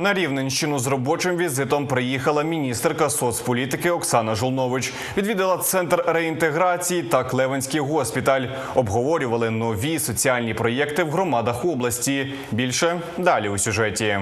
На Рівненщину з робочим візитом приїхала міністерка соцполітики Оксана Жолнович. Відвідала центр реінтеграції та Клевенський госпіталь. Обговорювали нові соціальні проєкти в громадах області. Більше далі у сюжеті.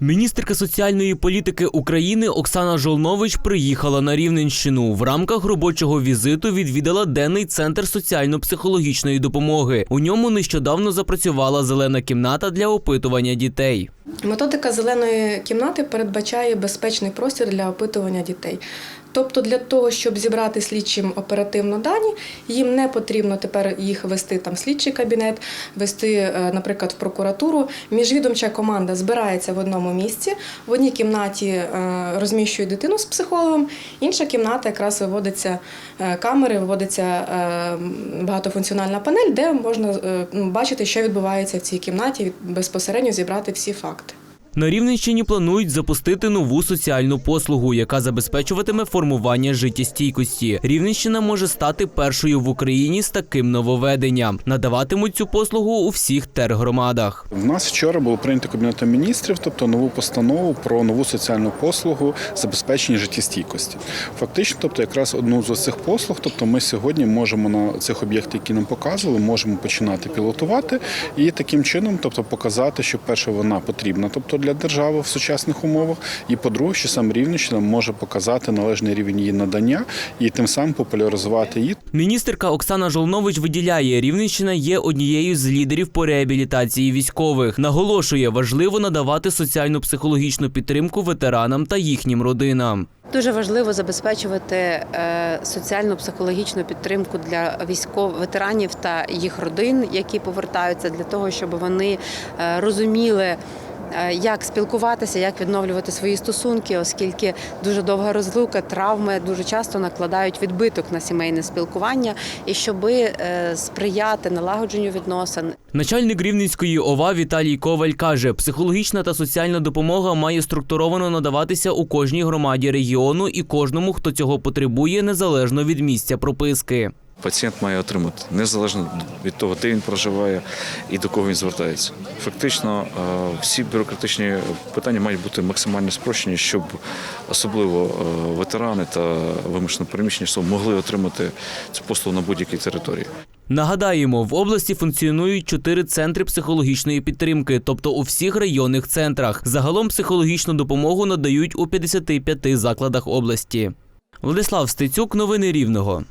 Міністерка соціальної політики України Оксана Жолнович приїхала на Рівненщину. В рамках робочого візиту відвідала денний центр соціально-психологічної допомоги. У ньому нещодавно запрацювала зелена кімната для опитування дітей. Методика зеленої кімнати передбачає безпечний простір для опитування дітей. Тобто, для того, щоб зібрати слідчим оперативно дані, їм не потрібно тепер їх вести там слідчий кабінет, вести, е, наприклад, в прокуратуру. Міжвідомча команда збирається в одному місці. В одній кімнаті е, розміщують дитину з психологом, інша кімната якраз виводиться е, камери, виводиться багатофункціональна панель, де можна ну, бачити, що відбувається в цій кімнаті, безпосередньо зібрати всі факти. На Рівненщині планують запустити нову соціальну послугу, яка забезпечуватиме формування життєстійкості. Рівненщина може стати першою в Україні з таким нововведенням. Надаватимуть цю послугу у всіх тергромадах. У нас вчора було прийнято кабінетом міністрів, тобто нову постанову про нову соціальну послугу забезпечення життєстійкості. Фактично, тобто, якраз одну з цих послуг, тобто ми сьогодні можемо на цих об'єктах, які нам показували, можемо починати пілотувати і таким чином, тобто, показати, що перше вона потрібна, тобто для держави в сучасних умовах, і по-друге, що сам Рівненщина може показати належний рівень її надання і тим самим популяризувати її. Міністерка Оксана Жолнович виділяє, Рівненщина є однією з лідерів по реабілітації військових. Наголошує, важливо надавати соціально-психологічну підтримку ветеранам та їхнім родинам. Дуже важливо забезпечувати е, соціально-психологічну підтримку для військових ветеранів та їх родин, які повертаються, для того, щоб вони е, розуміли. Е, Як спілкуватися, як відновлювати свої стосунки, оскільки дуже довга розлука, травми дуже часто накладають відбиток на сімейне спілкування, і щоби е, сприяти налагодженню відносин, Начальник Рівненської ОВА Віталій Коваль каже, психологічна та соціальна допомога має структуровано надаватися у кожній громаді регіону і кожному, хто цього потребує, незалежно від місця прописки. Пацієнт має отримати незалежно від того, де він проживає і до кого він звертається. Фактично, е, всі бюрократичні питання мають бути максимально спрощені, щоб особливо е, ветерани та вимушено переміщені особи могли отримати цю послугу на будь-якій території. Нагадаємо, в області функціонують чотири центри психологічної підтримки, тобто у всіх районних центрах. Загалом психологічну допомогу надають у 55 закладах області. Владислав Стецюк, новини Рівного.